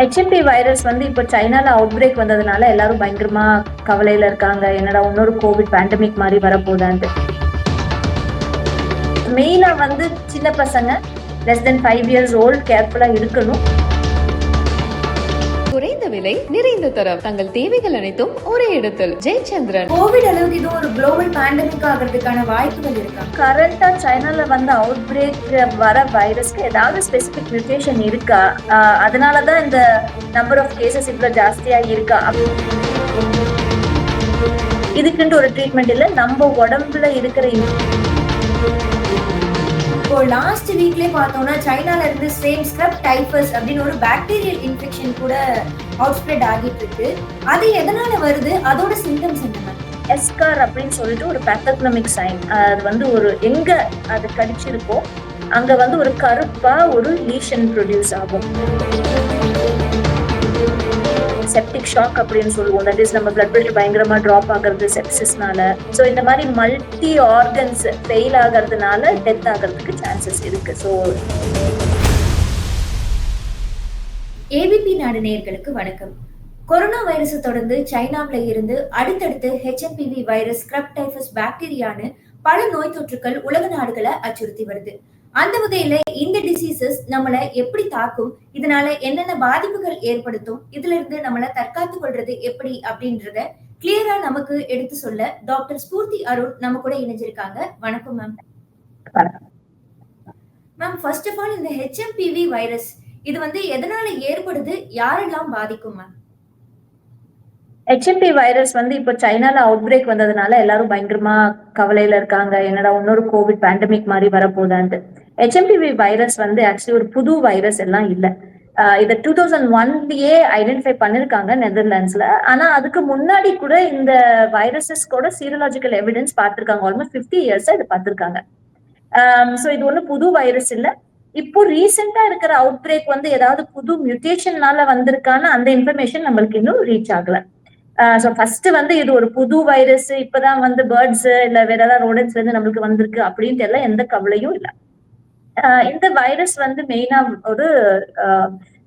HMP virus வந்து இப்போ சைனால அவுட் பிரேக் வந்ததுனால எல்லாரும் பயங்கரமா கவலையில இருக்காங்க. என்னடா இன்னொரு கோவிட் பேண்டமிக் மாதிரி வரப்போதான்ட்டு மெயினா வந்து சின்ன பசங்க less than five years old கேர்ஃபுல்லா இருக்கணும். விலை நிறைந்த தரம். தங்கள் தேவைகள் அனைத்தும் ஒரே இடத்தில். ஜெயச்சந்திரன். கோவிட் அளவுக்கு இது ஒரு குளோபல் பேண்டமிக் ஆகிறதுக்கான வாய்ப்புகள் இருக்கா? கரண்டா சைனால வந்து அவுட் பிரேக் வர வைரஸ்க்கு ஏதாவது ஸ்பெசிபிக் மியூட்டேஷன் இருக்கா? ஆஹ் அதனால தான் இந்த நம்பர் ஆஃப் கேசஸ் இவ்வளவு ஜாஸ்தியா இருக்கா? இதுக்குன்ட்டு ஒரு ட்ரீட்மெண்ட் இல்ல நம்ம உடம்புல இருக்கிற இப்போ லாஸ்ட் வீக்லயே பார்த்தோம்னா சைனால இருந்து சேம் ஸ்க்ரப் டைஃபஸ் அப்படின்னு ஒரு பாக்டீரியல் இன்ஃபெக்ஷன் கூட அவுட் ஸ்ப்ரெட் ஆகிட்டு இருக்கு. அது எதனால வருது? அதோட சிம்டம்ஸ் என்ன எஸ்கார் அப்படின்னு சொல்லிட்டு ஒரு பேத்தக்னமிக் சைன் அது வந்து ஒரு எங்க அது கடிச்சிருக்கோ அங்க வந்து ஒரு கருப்பா ஒரு லீஷன் ப்ரொடியூஸ் ஆகும். செப்டிக் ஷாக் அப்படின்னு சொல்லுவோம். தட் இஸ் நம்ம பிளட் ப்ரெஷர் பயங்கரமா ட்ராப் ஆகுறது செப்சிஸ்னால ஸோ இந்த மாதிரி மல்டி ஆர்கன்ஸ் ஃபெயில் ஆகிறதுனால டெத் ஆகிறதுக்கு சான்சஸ் இருக்கு. ஸோ ஏபிபி நாடு நேயர்களுக்கு வணக்கம். கொரோனா வைரஸை தொடர்ந்து சைனாவுல இருந்து அடுத்தடுத்து ஹெச்எம்பிவி வைரஸ் ஸ்க்ரப் டைஃபஸ் பாக்டீரியான்னு பல நோய் தொற்றுக்கள் உலக நாடுகளை அச்சுறுத்தி வருது. அந்த வகையில இந்த டிசீசஸ் நம்மளை எப்படி தாக்கும் இதனால என்னென்ன பாதிப்புகள் ஏற்படுத்தும் இதுல இருந்து நம்மளை தற்காத்து கொள்றது எப்படி அப்படின்றத கிளியரா நமக்கு எடுத்து சொல்ல டாக்டர் ஸ்பூர்த்தி அருண் நம்ம கூட இணைஞ்சிருக்காங்க. வணக்கம் ma'am. Ma'am first of all இந்த ஹெச்எம்பிவி வைரஸ் இது வந்து எதனால ஏற்படுது? யாரெல்லாம் பாதிக்கும் மேம் ஹெச்எம்பி வைரஸ் வந்து இப்போ சைனால அவுட் பிரேக் வந்ததுனால எல்லாரும் பயங்கரமா கவலையில இருக்காங்க. என்னடா இன்னொரு கோவிட் பேண்டமிக் மாதிரி வரப்போதான்ட்டு ஹெச்எம்பிவி வைரஸ் வந்து ஆக்சுவலி ஒரு புது வைரஸ் எல்லாம் இல்ல. ஆஹ் இதை டூ தௌசண்ட் ஒன்லயே ஐடென்டிஃபை பண்ணிருக்காங்க நெதர்லாண்ட்ஸ்ல. ஆனா அதுக்கு முன்னாடி கூட இந்த வைரஸஸ் கூட சீரலாஜிக்கல் எவிடன்ஸ் பார்த்திருக்காங்க. ஆல்மோஸ்ட் ஃபிஃப்டி இயர்ஸ் இது பார்த்திருக்காங்க. ஸோ இது ஒன்றும் புது வைரஸ் இல்ல. இப்போ ரீசெண்டா இருக்கிற அவுட் பிரேக் வந்து ஏதாவது புது மியூட்டேஷன்னால வந்திருக்கான்னு அந்த இன்ஃபர்மேஷன் நம்மளுக்கு இன்னும் ரீச் ஆகல. ஸோ ஃபர்ஸ்ட் வந்து இது ஒரு புது வைரஸ் இப்பதான் வந்து பேர்ட்ஸ் இல்ல வேற ஏதாவது ரோடன்ஸ்ல இருந்து நம்மளுக்கு வந்திருக்கு அப்படின்ட்டு எல்லாம் எந்த கவலையும் இல்ல. ஆஹ் இந்த வைரஸ் வந்து மெயினா ஒரு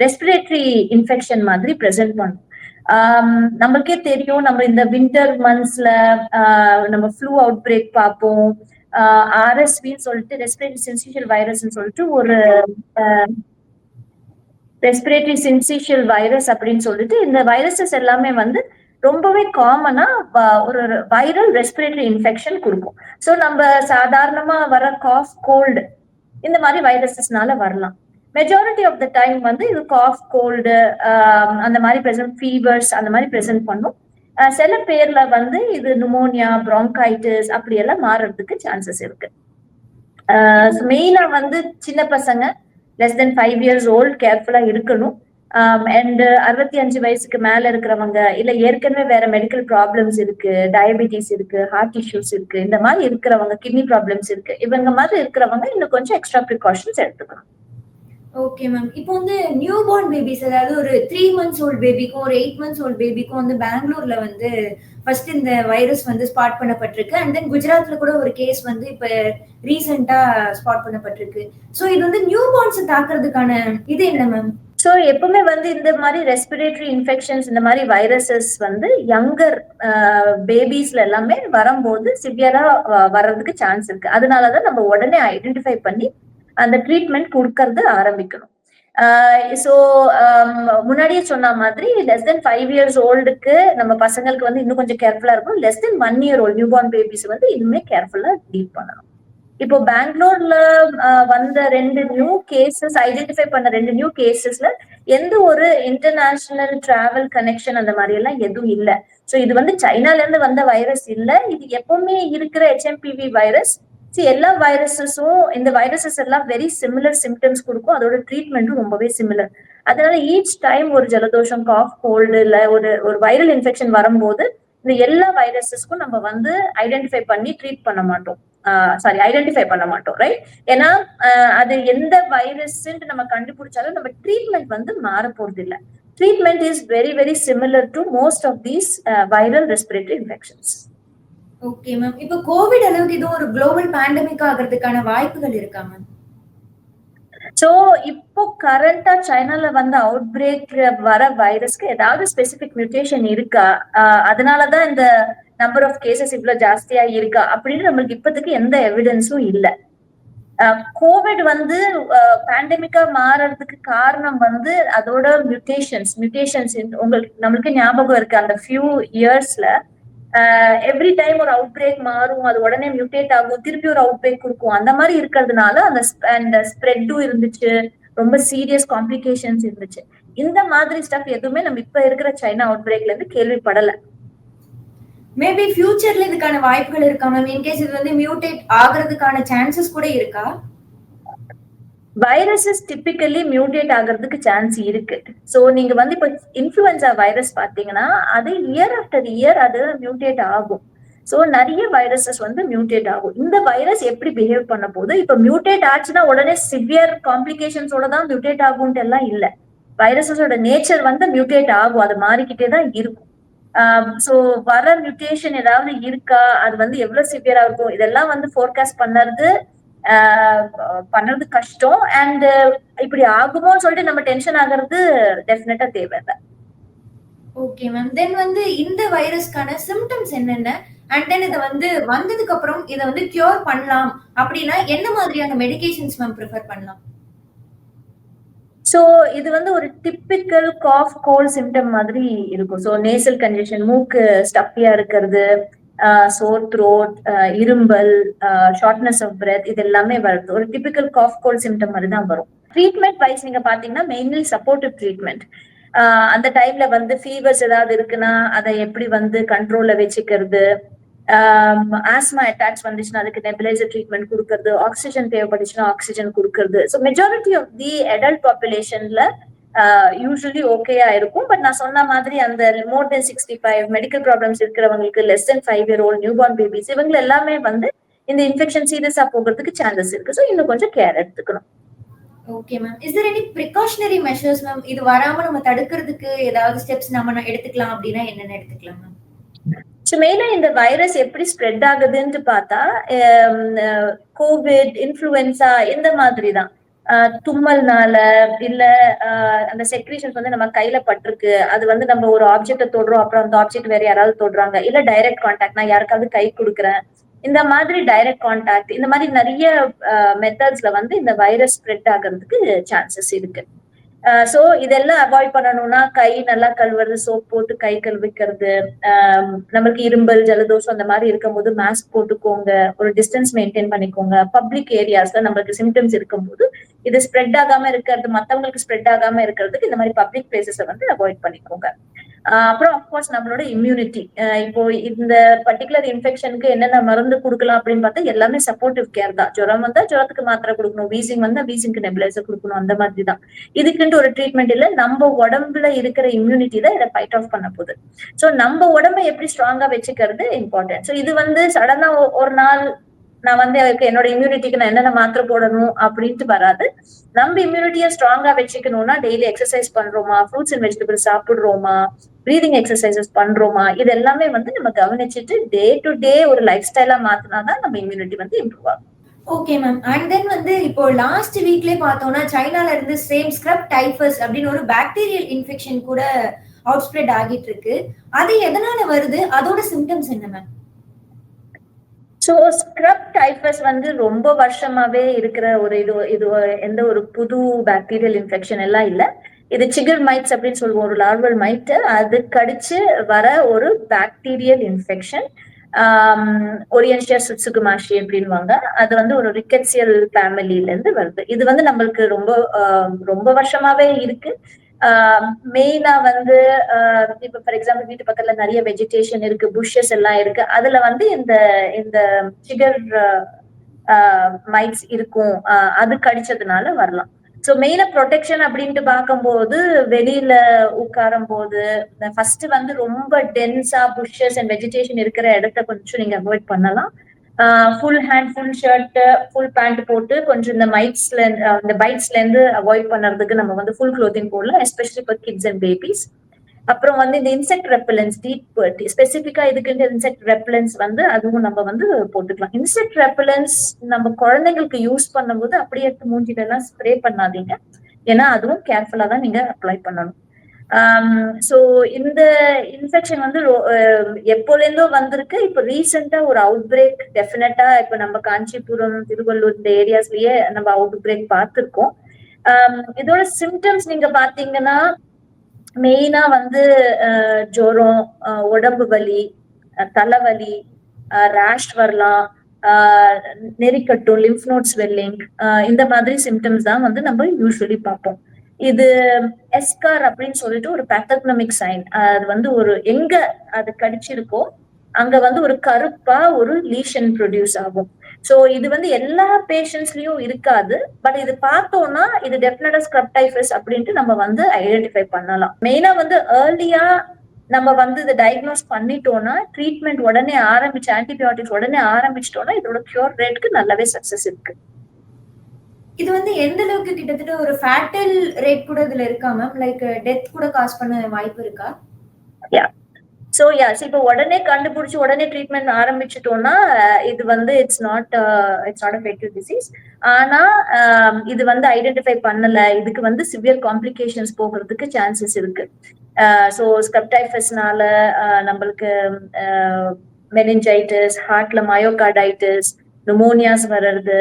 ரெஸ்பிரேட்டரி இன்ஃபெக்ஷன் மாதிரி ப்ரெசென்ட் பண்ணும். நம்மளுக்கே தெரியும் நம்ம இந்த வின்டர் மந்த்ஸ்ல நம்ம ஃப்ளூ அவுட் பிரேக் பார்ப்போம். ஆர்எஸ்வின்னு சொல்லிட்டு ரெஸ்பிரேட்டரி சென்சிஷியல் வைரஸ்னு சொல்லிட்டு ஒரு ரெஸ்பிரேட்டரி சென்சிஷியல் வைரஸ் அப்படின்னு சொல்லிட்டு இந்த வைரஸஸ் எல்லாமே வந்து ரொம்பவே காமனா ஒரு வைரல் ரெஸ்பிரேட்டரி இன்ஃபெக்ஷன் கொடுக்கும். ஸோ நம்ம சாதாரணமா வர காஃப் கோல்டு இந்த மாதிரி வைரஸஸ்னால வரலாம். மெஜாரிட்டி ஆஃப் த டைம் வந்து இது காஃப் கோல்டு அந்த மாதிரி ப்ரெசென்ட் ஃபீவர்ஸ் அந்த மாதிரி ப்ரெசென்ட் பண்ணும். சில பேர்ல வந்து இது நுமோனியா ப்ராங்கைட்டிஸ் அப்படி எல்லாம் மாறுறதுக்கு சான்சஸ் இருக்கு. மெயினா வந்து சின்ன பசங்க less than five years old கேர்ஃபுல்லா இருக்கணும். அண்ட் அறுபத்தி அஞ்சு வயசுக்கு மேல இருக்கிறவங்க இல்ல ஏற்கனவே வேற மெடிக்கல் ப்ராப்ளம்ஸ் இருக்கு டயபிட்டிஸ் இருக்கு ஹார்ட் இஷ்யூஸ் இருக்கு இந்த மாதிரி இருக்கிறவங்க கிட்னி ப்ராப்ளம்ஸ் இருக்கு இவங்க மாதிரி இருக்கிறவங்க இன்னும் கொஞ்சம் எக்ஸ்ட்ரா ப்ரிகாஷன்ஸ் எடுத்துக்கணும். ஓகே மேம் இப்போ வந்து நியூ பார்ன் பேபிஸ் அதாவது ஒரு த்ரீ மந்த்ஸ் ஓல்ட் பேபிக்கும் ஒரு எயிட் மந்த்ஸ் ஓல்ட் பேபிக்கும் வந்து பெங்களூர்ல வந்து ஃபர்ஸ்ட் இந்த வைரஸ் வந்து ஸ்பாட் பண்ணப்பட்டிருக்கு. அண்ட் தென் குஜராத்ல கூட ஒரு கேஸ் வந்து இப்ப ரீசெண்டா ஸ்பாட் பண்ணப்பட்டிருக்கு. ஸோ இது வந்து நியூ பார்ன்ஸ் தாக்குறதுக்கான இது என்ன மேம் ஸோ எப்பவுமே வந்து இந்த மாதிரி ரெஸ்பிரேட்டரி இன்ஃபெக்ஷன்ஸ் இந்த மாதிரி வைரஸஸ் வந்து யங்கர் பேபிஸ்ல எல்லாமே வரும்போது சிவியரா வர்றதுக்கு சான்ஸ் இருக்கு. அதனாலதான் நம்ம உடனே ஐடென்டிஃபை பண்ணி அந்த ட்ரீட்மெண்ட் கொடுக்கறது ஆரம்பிக்கணும். ஸோ முன்னாடியே சொன்ன மாதிரி லெஸ் தென் ஃபைவ் இயர்ஸ் ஓல்டுக்கு நம்ம பசங்களுக்கு வந்து இன்னும் கொஞ்சம் கேர்ஃபுல்லா இருக்கும் less than one year old new born babies வந்து இன்னுமே கேர்ஃபுல்லா டீல் பண்ணணும். இப்போ பெங்களூர்ல வந்த ரெண்டு நியூ கேசஸ் ஐடென்டிஃபை பண்ண ரெண்டு நியூ கேசஸ்ல எந்த ஒரு இன்டர்நேஷனல் டிராவல் கனெக்ஷன் அந்த மாதிரி எல்லாம் எதுவும் இல்ல. ஸோ இது வந்து சைனால இருந்து வந்த வைரஸ் இல்ல. இது எப்பவுமே இருக்கிற ஹெச்எம்பிவி வைரஸ் சி எல்லா வைரஸஸும் இந்த வைரஸஸ் எல்லாம் வெரி சிமிலர் சிம்டம்ஸ் கொடுக்கும். அதோட ட்ரீட்மெண்ட்டும் ரொம்பவே சிமிலர் அதனால ஈச் டைம் ஒரு ஜலதோஷம் காஃப் கோல்டு இல்ல ஒரு ஒரு வைரல் இன்ஃபெக்ஷன் வரும்போது இந்த எல்லா வைரஸஸ்க்கும் நம்ம வந்து ஐடென்டிஃபை பண்ணி ட்ரீட் பண்ண மாட்டோம். சாரி ஐடென்டிஃபை பண்ண மாட்டோம் ரைட் ஏன்னா அது எந்த வைரஸ் நம்ம கண்டுபிடிச்சாலும் நம்ம ட்ரீட்மெண்ட் வந்து மாற போறது இல்லை treatment is very very similar to most of these viral respiratory infections okay ma'am இப்போ கோவிட் அளவுக்கு இது ஒரு குளோபல் பேண்டமிக் ஆகிறதுக்கான வாய்ப்புகள் இருக்கா மேம் சோ இப்போ கரண்டா சைனால வந்து அவுட் பிரேக் வர வைரஸ்க்கு ஏதாவது ஸ்பெசிபிக் மியூட்டேஷன் இருக்கா? அதனாலதான் இந்த நம்பர் ஆஃப் கேசஸ் இவ்வளவு ஜாஸ்தியா இருக்கா? அப்படின்னு நம்மளுக்கு இப்போதைக்கு எந்த எவிடன்ஸும் இல்ல. கோவிட் வந்து பேண்டமிக்கா மாறதுக்கு காரணம் வந்து அதோட மியூட்டேஷன்ஸ் மியூட்டேஷன்ஸ் உங்களுக்கு நம்மளுக்கு ஞாபகம் இருக்கு அந்த ஃபியூ இயர்ஸ்ல எவ்ரி டைம் ஒரு அவுட் பிரேக் மாறும் அது உடனே மியூட்டேட் ஆகும் திருப்பி ஒரு அவுட் பிரேக் கொடுக்கும். அந்த மாதிரி இருக்கிறதுனால அந்த அந்த ஸ்ப்ரெட்டும் இருந்துச்சு. ரொம்ப சீரியஸ் காம்ப்ளிகேஷன்ஸ் இருந்துச்சு. இந்த மாதிரி ஸ்டஃப் எதுவுமே நம்ம இப்ப இருக்கிற சைனா அவுட் பிரேக்ல இருந்து கேள்விப்படல. மேபி ஃபியூச்சர்ல இதுக்கான வாய்ப்புகள் இருக்கா மேம் இன்கேஸ் இது வந்து மியூட்டேட் ஆகுறதுக்கான சான்சஸ் கூட இருக்கா? வைரஸஸ் டிப்பிக்கலி மியூட்டேட் ஆகிறதுக்கு சான்ஸ் இருக்கு. ஸோ நீங்க வந்து இப்போ இன்ஃபுளுன்சா வைரஸ் பார்த்தீங்கன்னா அது இயர் ஆஃப்டர் இயர் அது மியூட்டேட் ஆகும். ஸோ நிறைய வைரஸஸ் வந்து மியூட்டேட் ஆகும். இந்த வைரஸ் எப்படி பிஹேவ் பண்ண போது இப்போ மியூட்டேட் ஆச்சுன்னா உடனே சிவியர் காம்ப்ளிகேஷன்ஸோட தான் மியூட்டேட் ஆகும்ட்டு எல்லாம் இல்லை. வைரஸஸோட நேச்சர் வந்து மியூட்டேட் ஆகும். அது மாறிக்கிட்டே தான் இருக்கும். ஸோ வர மியூட்டேஷன் ஏதாவது இருக்கா? அது வந்து எவ்வளவு சிவியரா இருக்கும்? இதெல்லாம் வந்து ஃபோர்காஸ்ட் பண்ணறது பண்றது கஷ்டம். அண்ட் இப்படி ஆகுமோன்னு சொல்லிட்டு நம்ம டென்ஷன் ஆகிறது டெஃபினட்டா தேவையில்லை. ஓகே மேம் தென் வந்து இந்த வைரஸ்க்கான சிம்டம்ஸ் என்னென்ன? அண்ட் தென் இதை வந்து வந்ததுக்கு அப்புறம் இதை வந்து கியூர் பண்ணலாம் அப்படின்னா என்ன மாதிரியான மெடிகேஷன்ஸ் மேம் ப்ரிஃபர் பண்ணலாம்? சோ இது வந்து ஒரு டிப்பிக்கல் காஃப் கோல் சிம்டம் மாதிரி இருக்கும். சோ நேசல் கன்ஜெஷன் மூக்கு ஸ்டப்பியா இருக்கிறது சோர் த்ரோட் இரும்பல் ஷார்ட்னஸ் ஆஃப் பிரெத் இது எல்லாமே வருது ஒரு டிபிக்கல் காஃப் கோல் சிம்டம் மாதிரி தான் வரும். ட்ரீட்மெண்ட் வைஸ் நீங்க பாத்தீங்கன்னா மெயின்லி சப்போர்ட்டிவ் ட்ரீட்மெண்ட் அந்த டைம்ல வந்து ஃபீவர்ஸ் ஏதாவது இருக்குன்னா அதை எப்படி வந்து கண்ட்ரோல்ல வச்சுக்கிறது? ஆஸ்மா அட்டாச் வந்துச்சுன்னா அதுக்கு நெபிலைசர் ட்ரீட்மெண்ட் கொடுக்கறது. ஆக்சிஜன் தேவைப்பட்டுச்சுன்னா ஆக்சிஜன் கொடுக்கறது. So majority of the adult பாப்புலேஷன்ல usually ஓகேயா இருக்கும். பட் நான் சொன்ன மாதிரி அந்த more than sixty five medical problems இருக்கிறவங்களுக்கு less than five year old new born babies இவங்க எல்லாமே வந்து இந்த இன்ஃபெக்ஷன் சீரியஸா போகிறதுக்கு சான்சஸ் இருக்கு. ஸோ இன்னும் கொஞ்சம் கேர் எடுத்துக்கணும். Okay ma'am is there any precautionary measures ma'am இது வராம நம்ம தடுக்கிறதுக்கு ஏதாவது ஸ்டெப்ஸ் நம்ம எடுத்துக்கலாம் அப்படின்னா என்னென்ன எடுத்துக்கலாம் மேம் ஸோ மெயினா இந்த வைரஸ் எப்படி ஸ்ப்ரெட் ஆகுதுன்ட்டு பார்த்தா கோவிட் இன்ஃப்ளூயன்சா இந்த மாதிரி தான் தும்மல்னால இல்ல அந்த செக்ரீஷன்ஸ் வந்து நம்ம கையில பட்டிருக்கு. அது வந்து நம்ம ஒரு ஆப்ஜெக்ட தொடுறோம் அப்புறம் அந்த ஆப்ஜெக்ட் வேற யாராவது தொடுறாங்க. இல்ல டைரக்ட் கான்டாக்ட் நான் யாருக்காவது கை கொடுக்குறேன். இந்த மாதிரி டைரக்ட் கான்டாக்ட் இந்த மாதிரி நிறைய மெத்தட்ஸ்ல வந்து இந்த வைரஸ் ஸ்ப்ரெட் ஆகிறதுக்கு சான்சஸ் இருக்கு. சோ இதெல்லாம் அவாய்ட் பண்ணணும்னா கை நல்லா கழுவுறது சோப் போட்டு கை கழுவிக்கிறது நம்மளுக்கு இரும்பல் ஜலதோஷம் அந்த மாதிரி இருக்கும்போது மாஸ்க் போட்டுக்கோங்க. ஒரு டிஸ்டன்ஸ் மெயின்டைன் பண்ணிக்கோங்க. பப்ளிக் ஏரியாஸ்ல நம்மளுக்கு சிம்டம்ஸ் இருக்கும்போது இது ஸ்ப்ரெட் ஆகாம இருக்கிறது மத்தவங்களுக்கு ஸ்ப்ரெட் ஆகாம இருக்கிறதுக்கு இந்த மாதிரி பப்ளிக் பிளேசஸை வந்து அவாய்ட் பண்ணிக்கோங்க. அப்புறம் அப்கோர்ஸ் நம்மளோட இம்யூனிட்டி இப்போ இந்த பர்டிகுலர் இன்ஃபெக்ஷனுக்கு என்னென்ன மருந்து கொடுக்கலாம் அப்படின்னு பார்த்தா எல்லாமே சப்போர்ட்டிவ் கேர் தான். ஜுரம் வந்தா ஜுரத்துக்கு மாத்திரை கொடுக்கணும். வீசிங் வந்தா வீசிங்க்கு நெபிலைசர் கொடுக்கணும். அந்த மாதிரி தான். இதுக்குன்ட்டு ஒரு ட்ரீட்மெண்ட் இல்ல. நம்ம உடம்புல இருக்கிற இம்யூனிட்டி தான் இதை ஃபைட் ஆஃப் பண்ண போகுது. ஸோ நம்ம உடம்ப எப்படி ஸ்ட்ராங்கா வச்சுக்கிறது இம்பார்ட்டன்ட் ஸோ இது வந்து சடனா ஒரு நாள் நான் வந்து அதுக்கு என்னோட இம்யூனிட்டிக்கு நான் என்னென்ன மாத்திரை போடணும் அப்படின்ட்டு வராது. நம்ம இம்யூனிட்டியை ஸ்ட்ராங்கா வச்சுக்கணும்னா டெய்லி எக்ஸசைஸ் பண்றோமா? ஃப்ரூட்ஸ் அண்ட் வெஜிடபிள்ஸ் சாப்பிடுறோமா? ப்ரீதிங் எக்ஸசைசஸ் பண்றோமா? இது எல்லாமே வந்து நம்ம கவனிச்சுட்டு டே டு டே ஒரு லைஃப் ஸ்டைலா மாத்தினாதான் நம்ம இம்யூனிட்டி வந்து இம்ப்ரூவ் ஆகும். ஓகே மேம் அண்ட் தென் வந்து இப்போ லாஸ்ட் வீக்லயே பார்த்தோம்னா சைனால இருந்து சேம் ஸ்க்ரப் டைஃபஸ் அப்படின்னு ஒரு பாக்டீரியல் இன்ஃபெக்ஷன் கூட அவுட் ஸ்ப்ரெட் ஆகிட்டு இருக்கு. அது எதனால வருது? அதோட சிம்டம்ஸ் என்ன மேம் ஸோ ஸ்க்ரப் டைஃபஸ் வந்து ரொம்ப வருஷமாவே இருக்கிற ஒரு இது இது எந்த ஒரு புது பாக்டீரியல் இன்ஃபெக்ஷன் எல்லாம் இல்லை. இது சிகர் மைட்ஸ் அப்படின்னு சொல்லுவோம் ஒரு லார்வல் மைட் அது கடிச்சு வர ஒரு பாக்டீரியல் இன்ஃபெக்ஷன் ஒரியன்ஷியா சுட்சுகுமாஷி அப்படின்வாங்க அது வந்து ஒரு ரிக்கட்சியல் ஃபேமிலில இருந்து வருது. இது வந்து நம்மளுக்கு ரொம்ப ரொம்ப வருஷமாவே இருக்கு. மெயினா வந்து இப்ப ஃபார் எக்ஸாம்பிள் வீட்டு பக்கத்துல நிறைய வெஜிடேஷன் இருக்கு புஷ்ஷஸ் எல்லாம் இருக்கு. அதுல வந்து இந்த இந்த சிகர் மைட்ஸ் இருக்கும். அது கடிச்சதுனால வரலாம். சோ மெயினா ப்ரொடெக்ஷன் அப்படின்ட்டு பார்க்கும்போது வெளியில உட்காரும் போது ஃபர்ஸ்ட் வந்து ரொம்ப டென்ஸா புஷ்ஷஸ் அண்ட் வெஜிடேஷன் இருக்கிற இடத்த கொஞ்சம் நீங்க அவாய்ட் பண்ணலாம். Full hand full shirt full pant போட்டு கொஞ்சம் இந்த மைட்ஸ்ல இந்த பைட்ஸ்ல இருந்து அவாய்ட் பண்ணுறதுக்கு நம்ம வந்து ஃபுல் க்ளோத்திங் போடலாம் especially for kids and babies அப்புறம் வந்து இந்த இன்செக்ட் ரெப்பலன்ஸ் டீப் ஸ்பெசிஃபிக்கா இதுக்கு இன்செக்ட் ரெப்பலன்ஸ் வந்து அதுவும் நம்ம வந்து போட்டுக்கலாம். இன்செக்ட் ரெப்பலன்ஸ் நம்ம குழந்தைங்களுக்கு யூஸ் பண்ணும்போது அப்படியே எடுத்து மூஞ்சில எல்லாம் ஸ்ப்ரே பண்ணாதீங்க. ஏன்னா அதுவும் கேர்ஃபுல்லா தான் நீங்க அப்ளை பண்ணணும். Um, ஸோ இந்த இன்ஃபெக்ஷன் வந்து எப்போலேருந்தோ வந்திருக்கு. இப்போ ரீசெண்டாக ஒரு அவுட் பிரேக் டெஃபினட்டா இப்போ நம்ம காஞ்சிபுரம் திருவள்ளூர் இந்த ஏரியாஸ்லயே நம்ம அவுட் பிரேக் பார்த்துருக்கோம் um, இதோட சிம்டம்ஸ் நீங்க பாத்தீங்கன்னா மெயினா வந்து ஜோரம் உடம்பு வலி தலைவலி ரேஷ் வரலாம் நெறிக்கட்டும் லிம்ஃப் நோட்ஸ் வெல்லிங் இந்த மாதிரி சிம்டம்ஸ் தான் வந்து நம்ம யூஸ்வலி பார்ப்போம். இது எஸ்கார் அப்படின்னு சொல்லிட்டு ஒரு பேத்தக்னமிக் சைன் அது வந்து ஒரு எங்க அது கடிச்சிருக்கோ அங்க வந்து ஒரு கருப்பா ஒரு லீஷன் ப்ரொடியூஸ் ஆகும். சோ இது வந்து எல்லா பேஷண்ட்ஸ்லயும் இருக்காது. பட் இது பார்த்தோம்னா இது டெஃபினட்டா ஸ்க்ரப் டைஃபஸ் அப்படின்ட்டு நம்ம வந்து ஐடென்டிஃபை பண்ணலாம். மெயினா வந்து ஏர்லியா நம்ம வந்து இதை டயக்னோஸ் பண்ணிட்டோம்னா ட்ரீட்மெண்ட் உடனே ஆரம்பிச்சு ஆன்டிபயோட்டிக்ஸ் உடனே ஆரம்பிச்சிட்டோம்னா இதோட கியூர் ரேட்டுக்கு நல்லாவே சக்சஸ் இருக்கு. இது வந்து எந்த அளவுக்கு கிட்டத்தட்ட ஒரு ஃபேட்டல் ரேட் கூட இதுல இருக்கா மேம் லைக் டெத் கூட காஸ் பண்ண வாய்ப்பு இருக்கா? ஸோ யாஸ் இப்போ உடனே கண்டுபிடிச்சு உடனே ட்ரீட்மெண்ட் ஆரம்பிச்சிட்டோம்னா இது வந்து it's not it's not affective disease ஆனா um, இது வந்து ஐடென்டிஃபை பண்ணல. இதுக்கு வந்து சிவியர் காம்ப்ளிகேஷன்ஸ் போகிறதுக்கு சான்சஸ் இருக்கு. Uh, ஸோ ஸ்கப்டைஃபஸ்னால uh, நம்மளுக்கு மெனிஞ்சைட்டிஸ் ஹார்ட்ல மயோகார்டைட்டிஸ் நுமோனியாஸ் வர்றது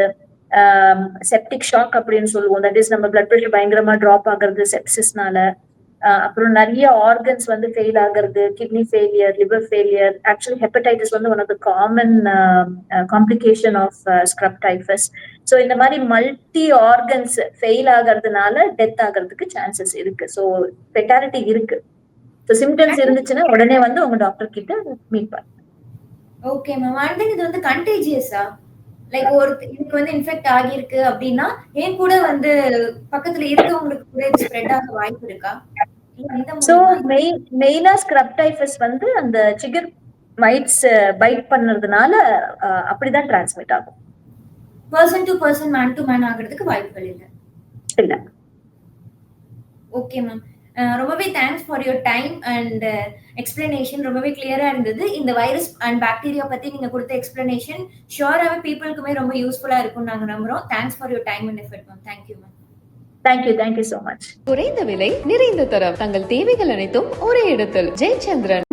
Um, செப்டிக் ஷாக் அப்படின்னு சொல்லுவோம். தட் இஸ் நம்ம பிளட் ப்ரெஷர் பயங்கரமா ட்ராப் ஆகுறது செப்சிஸ்னால அப்புறம் நிறைய ஆர்கன்ஸ் வந்து ஃபெயில் ஆகுறது kidney failure liver failure actually hepatitis வந்து one of the common complication of scrub typhus so இந்த மாதிரி மல்டி ஆர்கன்ஸ் ஃபெயில் ஆகிறதுனால டெத் ஆகிறதுக்கு சான்சஸ் இருக்கு. ஸோ ஃபெட்டாலிட்டி இருக்கு. ஸோ சிம்டம்ஸ் இருந்துச்சுன்னா உடனே வந்து உங்க டாக்டர் கிட்ட மீட் பண்ணு. ஓகே மேம் அண்ட் இது வந்து கண்டேஜியஸா லைக் ஒரு இதுக்கு வந்து இன்ஃபெக்ட் ஆகியிருக்கு அப்படின்னா ஏன் கூட வந்து பக்கத்துல இருக்கவங்களுக்கு கூட ஸ்ப்ரெட் ஆக வாய்ப்பு இருக்கா? மூலியமா மெயின் மெயினா ஸ்க்ரப் டைஃபஸ் வந்து அந்த சிகர் மைட்ஸ் பைட் பண்ணதுனால அப்படிதான் டிரான்ஸ்மிட் ஆகும். Person to person man to man ஆகிறதுக்கு வாய்ப்புகள் இல்லை? இல்ல. ஓகே மேம் ரொம்பவே thanks for your time and explanation ரொம்பவே கிளியரா இருந்தது. இந்த வைரஸ் அண்ட் பாக்டீரியா பத்தி நீங்க கொடுத்த எக்ஸ்பிளனேஷன் ஷுவராகவே பீப்புளுக்குமே ரொம்ப யூஸ்ஃபுல்லா இருக்கும்னு நாங்க நம்புறோம். Thanks for your time and effort ma'am thank you ma'am thank you thank you so much குறைந்த விலை நிறைந்த தரம். தங்கள் தேவைகள் அனைத்தும் ஒரே இடத்தில். ஜெயச்சந்திரன்.